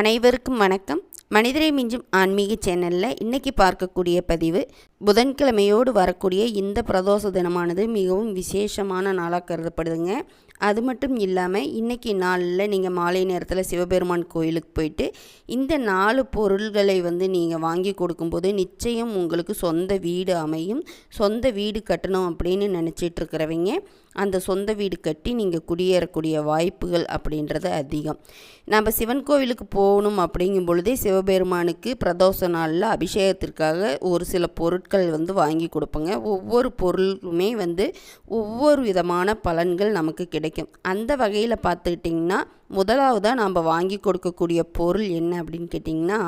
அனைவருக்கும் வணக்கம். மனிதரை மிஞ்சும் ஆன்மீக சேனலில் இன்றைக்கி பார்க்கக்கூடிய பதிவு புதன்கிழமையோடு வரக்கூடிய இந்த பிரதோஷ தினமானது மிகவும் விசேஷமான நாளாக கருதப்படுதுங்க. அது மட்டும் இல்லாமல் இன்றைக்கி நாளில் நீங்கள் மாலை நேரத்தில் சிவபெருமான் கோயிலுக்கு போயிட்டு இந்த நாலு பொருள்களை வந்து நீங்கள் வாங்கி கொடுக்கும்போது நிச்சயம் உங்களுக்கு சொந்த வீடு அமையும். சொந்த வீடு கட்டணும் அப்படின்னு நினச்சிட்டு இருக்கிறவங்க அந்த சொந்த வீடு கட்டி நீங்கள் குடியேறக்கூடிய வாய்ப்புகள் அப்படின்றது அதிகம். நம்ம சிவன் கோவிலுக்கு போகணும் அப்படிங்கும் பொழுதே சிவபெருமானுக்கு பிரதோஷ நாளில் அபிஷேகத்திற்காக ஒரு சில பொருட்கள் வந்து வாங்கி கொடுப்போங்க. ஒவ்வொரு பொருளுமே வந்து ஒவ்வொரு விதமான பலன்கள் நமக்கு கிடைக்கும். அந்த வகையில் பார்த்துக்கிட்டிங்கன்னா முதலாவதாக நாம் வாங்கி கொடுக்கக்கூடிய பொருள் என்ன அப்படின்னு கேட்டிங்கன்னா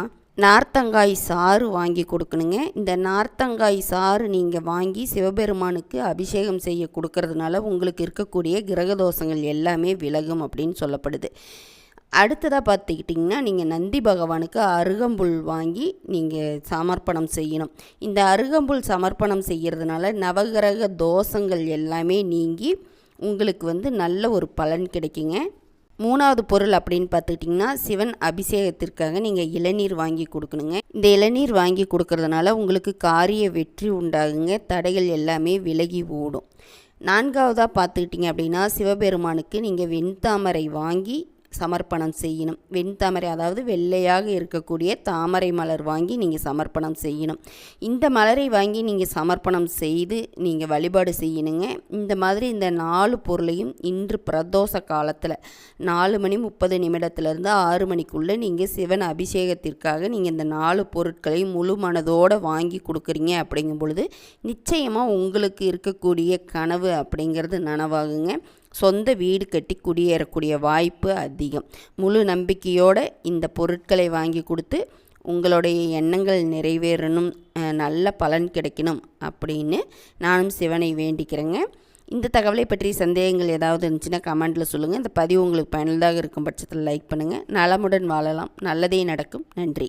நார்த்தங்காய் சாறு வாங்கி கொடுக்கணுங்க. இந்த நார்த்தங்காய் சாறு நீங்கள் வாங்கி சிவபெருமானுக்கு அபிஷேகம் செய்ய கொடுக்கறதுனால உங்களுக்கு இருக்கக்கூடிய கிரகதோஷங்கள் எல்லாமே விலகும் அப்படின்னு சொல்லப்படுது. அடுத்ததாக பார்த்துக்கிட்டிங்கன்னா நீங்கள் நந்தி பகவானுக்கு அருகம்புல் வாங்கி நீங்கள் சமர்ப்பணம் செய்யணும். இந்த அருகம்புல் சமர்ப்பணம் செய்கிறதுனால நவகிரக தோஷங்கள் எல்லாமே நீங்கி உங்களுக்கு வந்து நல்ல ஒரு பலன் கிடைக்குங்க. மூணாவது பொருள் அப்படின்னு பார்த்துக்கிட்டிங்கன்னா சிவன் அபிஷேகத்திற்காக நீங்கள் இளநீர் வாங்கி கொடுக்கணுங்க. இந்த இளநீர் வாங்கி கொடுக்கறதுனால உங்களுக்கு காரிய வெற்றி உண்டாகுங்க. தடைகள் எல்லாமே விலகி ஓடும். நான்காவதாக பார்த்துக்கிட்டிங்க அப்படின்னா சிவபெருமானுக்கு நீங்கள் வெண்தாமரை வாங்கி சமர்ப்பணம் செய்யணும். வெண்தாமரை அதாவது வெள்ளையாக இருக்கக்கூடிய தாமரை மலர் வாங்கி நீங்கள் சமர்ப்பணம் செய்யணும். இந்த மலரை வாங்கி நீங்கள் சமர்ப்பணம் செய்து நீங்கள் வழிபாடு செய்யணுங்க. இந்த மாதிரி இந்த நாலு பொருளையும் இன்று பிரதோஷ காலத்தில் நாலு மணி முப்பது நிமிடத்துலேருந்து ஆறு மணிக்குள்ளே நீங்கள் சிவன் அபிஷேகத்திற்காக நீங்கள் இந்த நாலு பொருட்களையும் முழு மனதோடு வாங்கி கொடுக்குறீங்க அப்படிங்கும் பொழுது நிச்சயமாக உங்களுக்கு இருக்கக்கூடிய கனவு அப்படிங்கிறது நனவாகுங்க. சொந்த வீடு கட்டி குடியேறக்கூடிய வாய்ப்பு அதிகம். முழு நம்பிக்கையோடு இந்த பொருட்களை வாங்கி கொடுத்து உங்களுடைய எண்ணங்கள் நிறைவேறணும் நல்ல பலன் கிடைக்கணும் அப்படின்னு நானும் சிவனை வேண்டிக்கிறேங்க. இந்த தகவலை பற்றிய சந்தேகங்கள் ஏதாவது இருந்துச்சுன்னா கமெண்ட்டில் சொல்லுங்கள் இந்த பதிவு உங்களுக்கு பயனுள்ளதாக இருக்கும் பட்சத்தில் லைக் பண்ணுங்கள் நலமுடன் வாழலாம். நல்லதே நடக்கும். நன்றி.